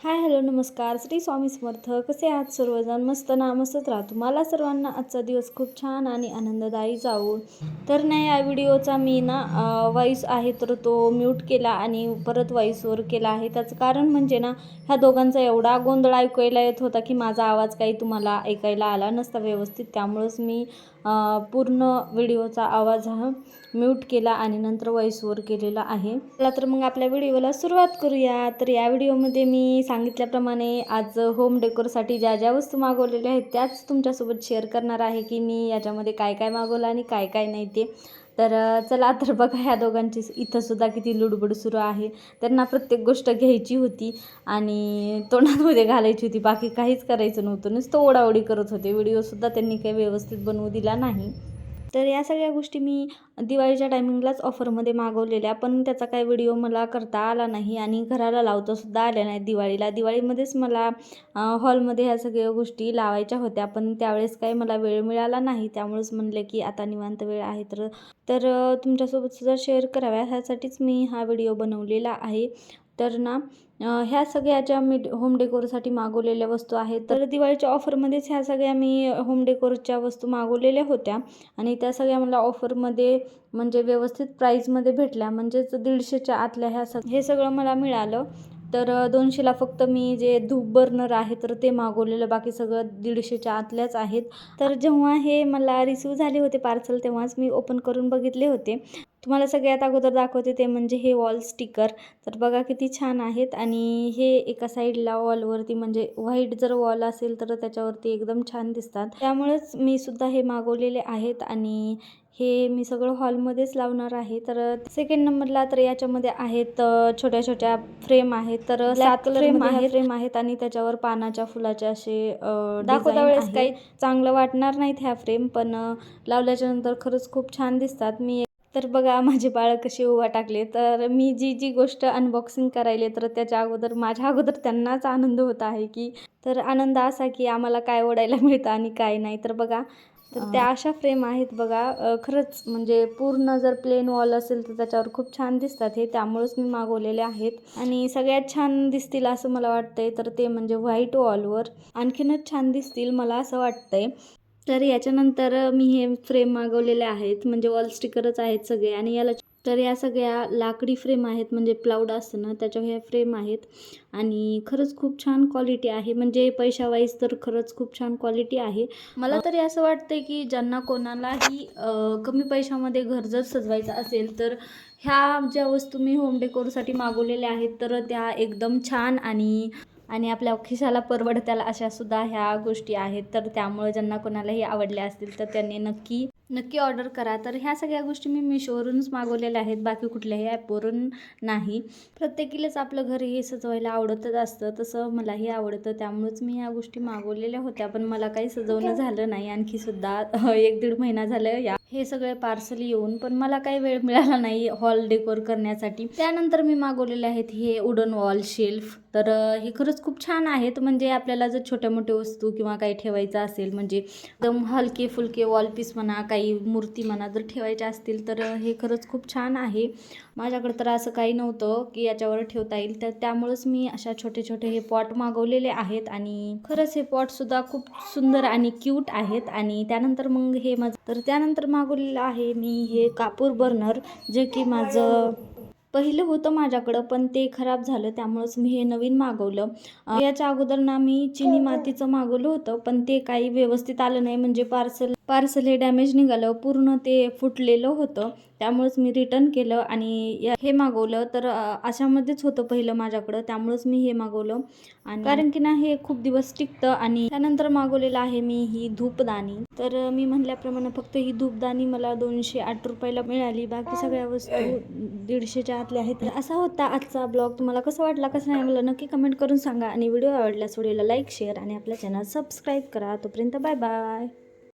Hi hello नमस्कार. श्री स्वामी समर्थ. कसे आहात सर्वजण? मस्त ना मस्तच राहा. तुम्हाला सर्वांना आजचा दिवस खूप छान आणि आनंददायी जावो. तर नाही या व्हिडिओचा मी ना वॉईस आहे तर तो म्यूट केला आणि परत वॉईसवर केला आहे. त्याचं कारण म्हणजे ना ह्या दोघांचा एवढा गोंधळ ऐकायला येत होता की माझा आवाज काही तुम्हाला ऐकायला आला नसता व्यवस्थित. त्यामुळंच मी पूर्ण व्हिडिओचा आवाज हा म्यूट केला आणि नंतर वॉईसवर केलेला आहे. चला तर मग आपल्या व्हिडिओला सुरुवात करूया. तर या व्हिडिओमध्ये मी सांगितल्याप्रमाणे आज होम डेकोरसाठी ज्या ज्या वस्तू मागवलेल्या आहेत त्याच तुमच्यासोबत शेअर करणार आहे की मी याच्यामध्ये काय काय मागवलं आणि काय काय नाही ते. तर चला तर बघा ह्या दोघांची इथंसुद्धा किती लुडबुड सुरू आहे. त्यांना प्रत्येक गोष्ट घ्यायची होती आणि तोंडामध्ये घालायची होती. बाकी काहीच करायचं नव्हतं. नुसतं ओढाओढी करत होते. व्हिडिओसुद्धा त्यांनी काही व्यवस्थित बनवू दिला नाही. तर या सगळ्या गोष्टी मी दिवाळीच्या टायमिंगलाच ऑफरमध्ये मागवलेल्या पण त्याचा काही व्हिडिओ मला करता आला नाही आणि घराला लावतासुद्धा आल्या नाही दिवाळीला. दिवाळीमध्येच मला हॉलमध्ये ह्या सगळ्या गोष्टी लावायच्या होत्या पण त्यावेळेस काही मला वेळ मिळाला नाही. त्यामुळेच म्हणलं की आता निवांत वेळ आहे तर तर तुमच्यासोबतसुद्धा तुमच्यासोबत सुद्धा शेअर कराव्या. ह्यासाठीच मी हा व्हिडिओ बनवलेला आहे. तर ना ह्या सगळ्या ज्या मी होम डेकोरसाठी मागवलेल्या वस्तू आहेत तर दिवाळीच्या ऑफरमध्येच ह्या सगळ्या मी होम डेकोरच्या वस्तू मागवलेल्या होत्या. आणि त्या सगळ्या मला ऑफरमध्ये म्हणजे व्यवस्थित प्राईजमध्ये भेटल्या. म्हणजेच दीडशेच्या आतल्या ह्या सग हे सगळं मला मिळालं. तर दोनशेला फक्त मी जे धूप बर्नर आहे तर ते मागवलेलं. बाकी सगळं दीडशेच्या आतल्याच आहेत. तर जेव्हा हे मला रिसीव झाले होते पार्सल तेव्हाच मी ओपन करून बघितले होते. तुम्हाला सगळ्यात अगोदर दाखवते ते म्हणजे हे वॉल स्टिकर तर बघा किती छान आहेत. आणि हे एका साईडला वॉलवरती म्हणजे व्हाईट जर वॉल असेल तर त्याच्यावरती एकदम छान दिसतात. त्यामुळेच मी सुद्धा हे मागवलेले आहेत आणि हे मी सगळं हॉलमध्येच लावणार आहे. तर सेकंड नंबरला तर याच्यामध्ये आहेत छोट्या छोट्या फ्रेम आहेत. तर सात फ्रेम आहेत. फ्रेम आहेत आणि त्याच्यावर पानाच्या फुलाचे असे दाखवता वेळेस काही चांगलं वाटणार नाहीत ह्या फ्रेम पण लावल्याच्या नंतर खरंच खूप छान दिसतात. मी तर बघा माझे बाळ कसे उभा टाकले. तर मी जी जी गोष्ट अनबॉक्सिंग करायले तर त्याच्या अगोदर माझ्या अगोदर त्यांनाच आनंद होत आहे की तर आनंद असा की आम्हाला काय ओढायला मिळतं आणि काय नाही. तर बघा तर त्या अशा फ्रेम आहेत बघा. खरंच म्हणजे पूर्ण जर प्लेन वॉल असेल तर त्याच्यावर खूप छान दिसतात हे. त्यामुळेच मी मागवलेले आहेत. आणि सगळ्यात छान दिसतील असं मला वाटतंय तर ते म्हणजे व्हाईट वॉलवर आणखीनच छान दिसतील मला असं वाटतंय. तर याच्यानंतर मी हे फ्रेम मागवलेले आहेत. म्हणजे वॉल स्टिकरच आहेत सगळे आणि याला तर या सगळ्या लाकडी फ्रेम आहेत. म्हणजे प्लाऊड असतं ना त्याच्या ह्या फ्रेम आहेत. आणि खरंच खूप छान क्वालिटी आहे. म्हणजे पैशावाईज तर खरंच खूप छान क्वालिटी आहे. मला तरी असं वाटतंय की ज्यांना कोणालाही कमी पैशामध्ये घर जर सजवायचं असेल तर ह्या ज्या वस्तू मी होम डेकोरसाठी मागवलेल्या आहेत तर त्या एकदम छान आणि आणि आपल्या खिशाला परवडत्याला अशा सुद्धा ह्या गोष्टी आहेत. तर त्यामुळे ज्यांना कोणालाही आवडल्या असतील तर त्यांनी नक्की नक्की ऑर्डर करा. तर ह्या सगळ्या गोष्टी मी मिशोवरूनच मागवलेल्या आहेत. बाकी कुठल्याही ॲपवरून नाही. प्रत्येकीलाच आपलं घर हे सजवायला आवडतच असतं. तसं मलाही आवडतं. त्यामुळेच मी ह्या गोष्टी मागवलेल्या होत्या. पण मला काही सजवणं झालं नाही. आणखी सुद्धा एक दीड महिना झालं या. हे सगळे पार्सल येऊन पण मला काही वेळ मिळाला नाही हॉल डेकोर करण्यासाठी. त्यानंतर मी मागवलेले आहेत हे उडन वॉल शेल्फ तर हे खरंच खूप छान आहेत. म्हणजे आपल्याला जर छोट्या मोठ्या वस्तू किंवा काही ठेवायचं असेल म्हणजे एकदम हलके फुलके वॉल पीस म्हणा काही काही मूर्ती म्हणा जर ठेवायच्या असतील तर हे खरंच खूप छान आहे. माझ्याकडे तर असं काही नव्हतं की याच्यावर ठेवता येईल. तर त्यामुळंच मी अशा छोटे छोटे हे पॉट मागवलेले आहेत आणि खरंच हे पॉटसुद्धा खूप सुंदर आणि क्यूट आहेत आणि त्यानंतर मग हे माझं तर त्यानंतर मागवलेलं आहे मी हे कापूर बर्नर जे की माझं पहिलं होतं माझ्याकडं पण ते खराब झालं त्यामुळंच मी हे नवीन मागवलं. याच्या अगोदर ना मी चिनी मातीचं मागवलं होतं पण ते काही व्यवस्थित आलं नाही. म्हणजे पार्सल पार्सल हे डॅमेज निघालं पूर्ण ते फुटलेलं होतं. त्यामुळेच मी रिटर्न केलं आणि या- हे मागवलं. तर अशामध्येच होतं पहिलं माझ्याकडं. त्यामुळेच मी हे मागवलं. आणि कारण की ना हे खूप दिवस टिकतं आणि त्यानंतर मागवलेलं आहे मी ही धूपदाणी. तर मी म्हणल्याप्रमाणे फक्त ही धूपदाणी मला दोनशे आठ रुपयाला मिळाली. बाकी सगळ्या वस्तू दीडशेच्या आतल्या आहेत. तर असा होता आजचा ब्लॉग. तुम्हाला कसा वाटला कसं नाही मला नक्की कमेंट करून सांगा. आणि व्हिडिओ आवडल्यास व्हिडिओला लाईक शेअर आणि आपल्या चॅनल सबस्क्राईब करा. तोपर्यंत बाय बाय.